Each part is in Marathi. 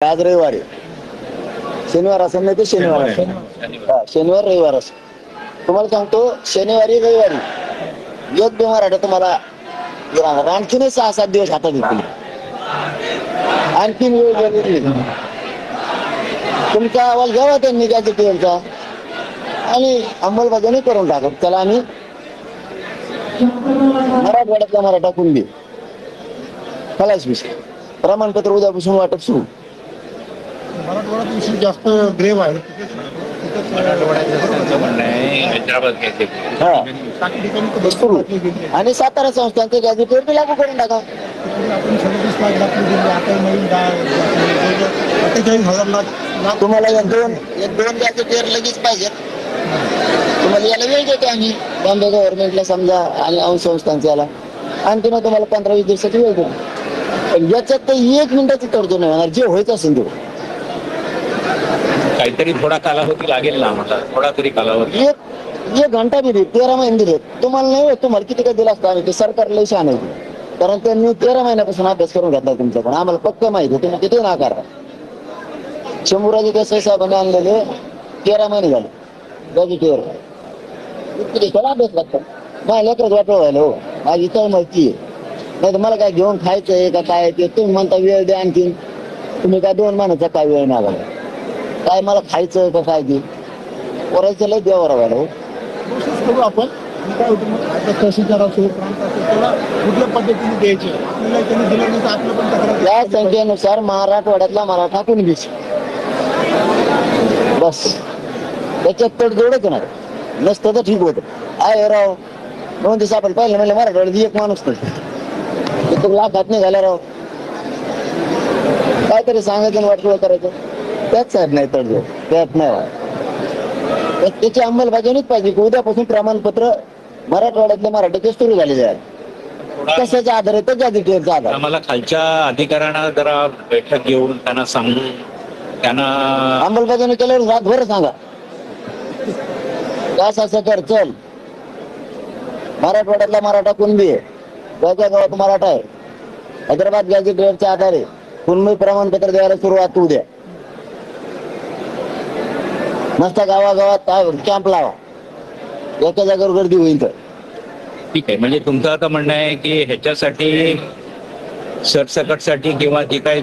आज रविवार आहे. शनिवार असं नाही तर शनिवार असेल. हा, शनिवार रविवार असं तुम्हाला सांगतो शनिवारी रविवारी एक बी मराठा तुम्हाला आणखीनच सहा सात दिवस हातात येतील आणखीन वेळ नाही. तुमचा अहवाल घ्यावा त्यांनी गॅजेटियरचा आणि अंमलबजावणी करून टाकत त्याला आम्ही मराठवाड्यातला मराठा कुणबी खलास विषय प्रमाणपत्र उद्यापासून वाटप सुरू. मराठवाड्यात विषय जास्त ग्रेव आहे. आणि सातारा संस्थांचे गॅजेटियर बी लागू करून टाका. तुम्हाला एक दोन एक दोन गॅजेटियर लगेच पाहिजेत. तुम्हाला याला वेळ देतो आम्ही. बॉम्बे गव्हर्नमेंटला समजा आणि अंश संस्थांच्याला आणखी मग तुम्हाला पंधरा वीस दिवसाची वेळ देतो. पण याच्यात तर एक मिनिटाची तडजोड नाही होणार. जे व्हायचं असेल ते काहीतरी थोडा कालावधी लागेल ना थोडा तरी कालावधी. एक एक घंटा बी देत तेरा महिने देत तुम्हाला नाही होत तुम्हाला किती काय दिला असता आम्ही ते सरकार लय शहाण आहे. कारण त्यांनी तेरा महिन्यापासून अभ्यास करून घेतला तुमचा पण. आम्हाला पक्क माहिती आहे तुम्ही किती नाकारा शंभूराजे देसाई साहेबांनी आणलेले तेरा महिने झाले. गॅजेटियर इतके दिवसाला अभ्यास लागतो माझ्या लेकरच वाटलं व्हायला हो. माझी इथं माहिती आहे. नाही तर मला काय घेऊन खायचंय का काय ते तुम्ही म्हणता वेळ द्या आणखीन. तुम्ही काय दोन महिन्याचा काय वेळ नाही काय मला खायचं का काय ते? पोरायचं लय देवावर व्हायला हो करू आपण. आणि काय होतं मग? आता तहसीलदार असो प्रांत असो त्याला कुठल्या पद्धतीने द्यायचे. आपल्याला त्यांनी दिलं नाही तर आपलं पण तक्रार या संख्येनुसार मराठवाड्यातला मराठा कुणबीच बस. त्याच्यात तडजोडच नाही नसतं तर ठीक होतं. आहे राव दोन दिवस आपण पाहिलं म्हणलं मराठवाड्यात एक माणूस नाही. ते लाखात निघाला राव. काहीतरी सांगायचं वाटलं करायचं. त्याच साहेब नाही तडजोड त्यात नाही. तर त्याची अंमलबजावणीच पाहिजे की उद्यापासून प्रमाणपत्र मराठवाड्यातल्या मराठीचे सुरू झालेले आहे थोडा कशाचा आधार त्याच्या डिटेलचा आधार. आम्हाला खालच्या अधिकाऱ्यांना जरा बैठक घेऊन त्यांना सांगून त्यांना अंमलबजावणी केल्यावर रातभर सांगा. असं असं कर चल मराठवाड्यातला मराठा कुणबी आहे? गावच्या गावात मराठा आहे. हैदराबाद गॅजेटियरच्या आधारे कुणबी प्रमाणपत्र द्यायला सुरुवात होऊ द्या. मस्त गावागावात कॅम्प लावा. एका जागेवर गर्दी होईल तर. ठीक आहे म्हणजे तुमचं आता म्हणणं आहे की ह्याच्यासाठी सरसकटसाठी किंवा जे काही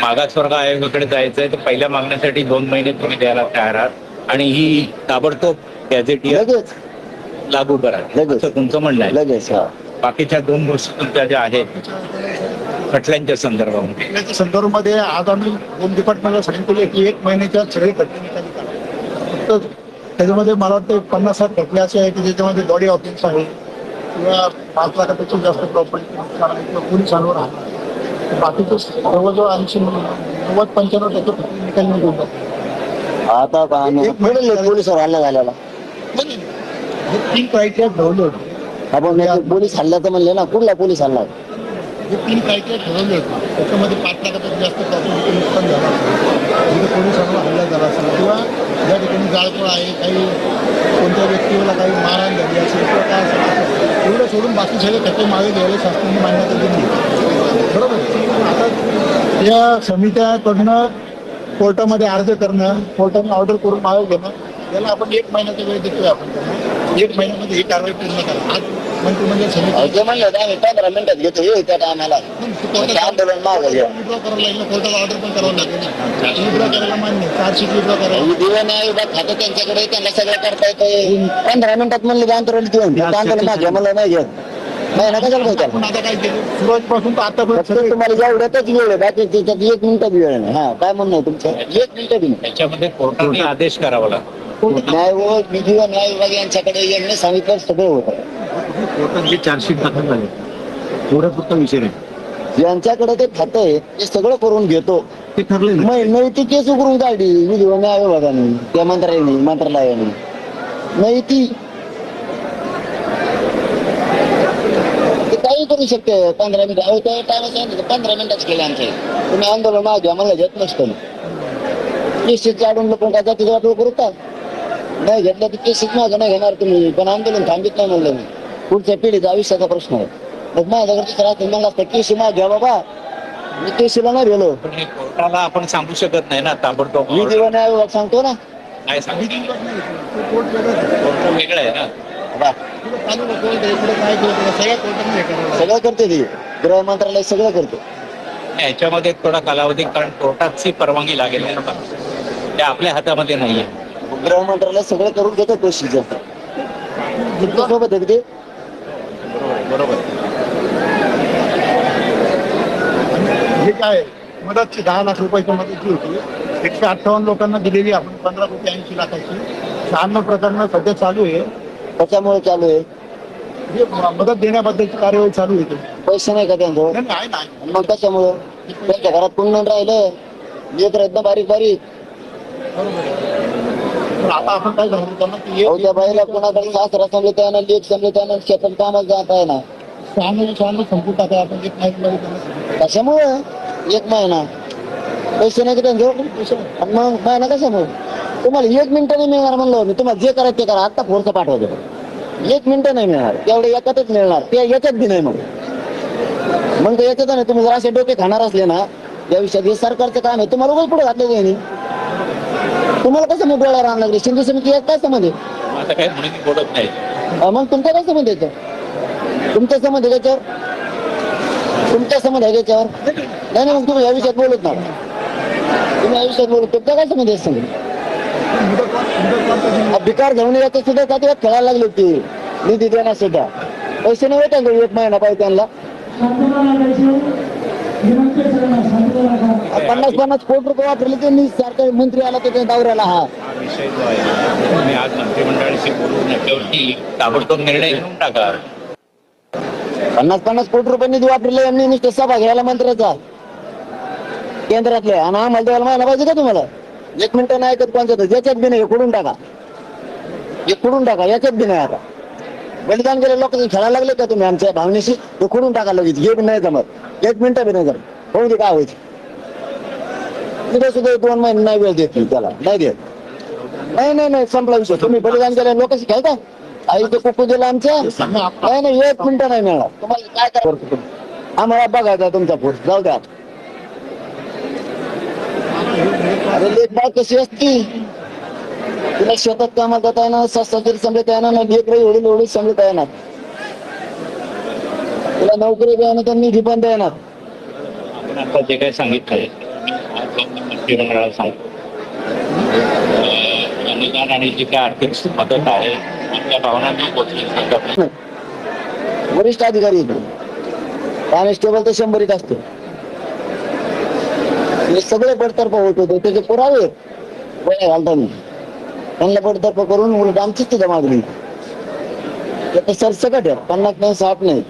मागासवर्ग आयोगाकडे जायचं आहे तर पहिल्या मागण्यासाठी दोन महिने तुम्ही द्यायला तयार आहात. आणि ही ताबडतोब लगेच. लागू करा. लगेच. असं तुमचं म्हणणं आहे. लगेच बाकीच्या दोन गोष्टी तुमच्या ज्या आहेत खटल्यांच्या संदर्भामध्ये. त्याच्या संदर्भामध्ये आज आम्ही होम डिपार्टमेंटला सांगितले की एक महिन्याच्या सगळे खटले फक्त त्याच्यामध्ये मला वाटतं पन्नास साठ खटले असे आहे की ज्याच्यामध्ये बॉडी ऑफिस आहे किंवा पाच लाखापेक्षा जास्त प्रॉपर्टी नुकसान आहे किंवा पोलिसांवर आहे. बाकीचं जवळजवळ ऐंशी नव्वद पंच्याण्णव टक्के निकाली निघून. आता का मिळेल पोलिसावर हल्ला झालेला. तीन क्रायटेरिया ठरवले होते. आपण पोलीस हल्ल्याचं म्हणले ना कुठला पोलीस हल्ला? तीन क्रायटेरिया ठरवले होते. त्याच्यामध्ये पाच लाखापेक्षा जास्त प्रॉपर्टी नुकसान झालं असेल म्हणजे पोलिसांवर हल्ला झाला असेल किंवा ज्या पण आहे. काही कोणत्या व्यक्तीला काही मारहाण झाली असेल किंवा काय असेल एवढं सोडून बाकी सगळे खते मागे घ्यायला शासनाने मान्यता दिली बरोबर आता या समित्याकडनं कोर्टामध्ये अर्ज करणं कोर्टाने ऑर्डर करून मागे घेणं याला आपण एक महिन्याचा वेळ देतोय आपण. त्यांना. एक महिन्यामध्ये ही कारवाई पूर्ण करा. आज मंत्रिमंडळ समिती म्हणलं घेतो हे त्या टायमाला आंदोलन मागं विड्रॉ करावं लागलं कोर्टाला ऑर्डर पण करावं लागेल ना. विड्रॉ करायला मान्य चार्जशीट विड्रॉ करायला दिवे न्यायविभाग खातं त्यांच्याकडे त्यांना सगळं करता येतं पंधरा मिनिटात म्हणले आंदोलन घेऊन आंदोलन मागे म्हणलं नाही घेत. नाही ना कशाला पाहिजे आपण आता काय केलं सुरुवातीपासून तर आतापर्यंत फक्त तुम्हाला एवढ्यातच वेळ आहे बाकी त्याच्यात एक मिनिटात वेळ नाही. हा काय म्हणणं आहे तुमचं? एक मिनिट बी नाही. त्याच्यामध्ये कोर्टाने आदेश करावा लागतो. न्याय व विधी व न्याय विभाग यांच्याकडे सांगितलं सगळं होतं. कोर्टात जे चार्जशीट दाखल झाले तेवढा फक्त विषय नाही. ज्यांच्याकडे ते खातं आहे ते सगळं करून घेतो. ते ठरले ना. मग नाही ती केस उकरून काढली विधी व न्याय विभागाने त्या मंत्र्यांनी मंत्रालयाने. नाही ती ते काही करू शकते. पंधरा मिनिट अहो त्या टायमा सांगितलं पंधरा मिनिटाच केले आमचे. तुम्ही आंदोलन मागे आम्हाला घेत नसतं. केसेस काढून लोक काय जातीचं वाटलं करू का? नाही घेतलं तर केसेस मागं नाही घेणार तुम्ही. पण आंदोलन थांबित नाही म्हणलं मी. पुढच्या पिढीचा आयुष्याचा प्रश्न आहे. मग माझ्याकडे दुसरा तुम्ही म्हणला असता केस माग घ्या बाबा. मी केशीला नाही गेलो कोर्टाला आपण सांगू शकत नाही ना ताबडतोब. मी. जीवन आयोग सांगतो ना. नाही. कोर्ट वेगळं आहे ना. हे. सगळं करते ते गृह मंत्रालय सगळं करते याच्यामध्ये थोडा कालावधी कारण कोर्टाची परवानगी लागेल? ते आपल्या हातामध्ये नाहीये गृह मंत्रालय सगळं करून घेतं प्रोसिजर सोबत ते बरोबर बरोबर हे काय आहे? मदतची दहा लाख रुपयाची मदत जी होती एकशे अठ्ठावन्न लोकांना दिलेली आपण पंधरा कोटी ऐंशी लाखाची शहाण्णव प्रकरणं सध्या चालू आहे कशामुळे चालू आहे. हे मदत देण्याबद्दलची कार्यवाही चालू आहे पैसे नाही का त्यांचं नाही, नाही, मग कशामुळं? त्यांच्या घरात कुंडण राहिलं. येत राहत ना बारीक बारीक. पण आता आपण काय सांगतो त्यांना की अहो त्या एक- बाईला कोणाकडे सासरा लेख शेतात कामाला जात आहे ना. शहाण्णव शहाण्णव आपण एक त्यांना. कशामुळं? एक महिना. पैसे नाही का त्यांचं आणि मग महिना कशामुळे? तुम्हाला एक मिनिटं नाही मिळणार म्हणलं मी. तुम्हाला जे करायचं ते करा. आता फोर्स पाठवतो एक मिनिटं नाही मिळणार. तेवढे एकातच मिळणार. ते याच्यात बी नाही मग. मग ते याच्यात नाही तुम्ही जर असे डोके खाणार असले ना या विषयात हे सरकारचं काम आहे. तुम्हाला उगाच पुढे घातलं त्यांनी तुम्हाला कसं मग डोळ्यावर आणलं लागले? सिंधू समिती यात काय संबंध आहे? मग तुमचा काय संबंध आहे याच्यावर? तुमचा संबंध आहे त्याच्यावर तुमचा संबंध आहे त्याच्यावर नाही नाही मग तुम्ही या विषयात बोलत ना तुम्ही या विषयात बोलत तुमचा काय संबंध आहे संबंध भिकार घेऊन याचं सुद्धा त्याच्यात खेळायला लागले ते निधी देण्यास सुद्धा. पैसे नाही होता एक महिना पाहिजे त्यांना. पन्नास पन्नास कोटी रुपये वापरले त्यांनी सरकारी मंत्री आला त्याच्या दौऱ्याला हा. विषय जो आहे मी आज मंत्रिमंडळाशी बोलून ताबडतोब निर्णय घेऊन टाका. पन्नास पन्नास कोटी रुपये निधी वापरले यांनी नुसतं सभा घ्यायला मंत्र्याचा. केंद्रातले. आणि आम्हाला द्यायला माहिला पाहिजे का तुम्हाला? एक मिनिट नाही ऐकत पंचायत याच्यात बी नाही कुडून टाका. हे कुडून टाका याच्यात बी नाही आता. बलिदान केले लोक खेळायला लागले का तुम्ही आमच्या भावनेशी? ते खुडून टाका लगेच हे बी नाही जमत. एक मिनिटं बी नाही जमत. होऊ दे काय होईल. तिथे सुद्धा दोन महिने नाही वेळ देत त्याला नाही देत. नाही नाही नाही संपला विषय. तुम्ही बलिदान केले लोकशी खेळता? आई ते कुकू दिला आमच्या. नाही नाही एक मिनिटं नाही मिळणार. तुम्हाला काय काय करतो तुम्ही? आम्हाला बघायचा तुमचा फोन. जाऊ द्या. अरे लेख बाळ कशी असती? तिला शेतात कामाला जाता येणार सस्ता तरी समजता येणार नाही लेकरं एवढी एवढी समजता येणार. तिला नोकरी द्यायला निधी पण देणार. आपण आता जे काही सांगितलंय मी आज जाऊन मंत्रिमंडळाला सांगतो अं, अनुदान आणि जी काय आर्थिक मदत आहे भावना वरिष्ठ अधिकारी. कॉन्स्टेबल तर शंभरीत असतो. हे सगळे बडतर्फ होत होते त्याचे पुरावे आहेत. गोळ्या घालताना. त्यांना बडतर्फ करून उलट आमचीच तिथं मागणी. त्याचं सरसकट आहे पन्नास नाही साठ नाही.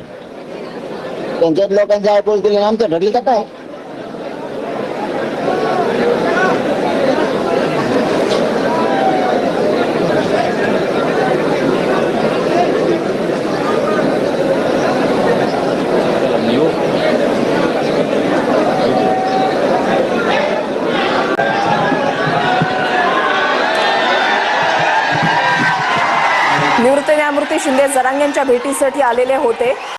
त्यांच्यात लोकांची आयपोल केली आणि आमचं ठरली का काय? शिंदे यांच्या भेटीसाठी आलेले होते.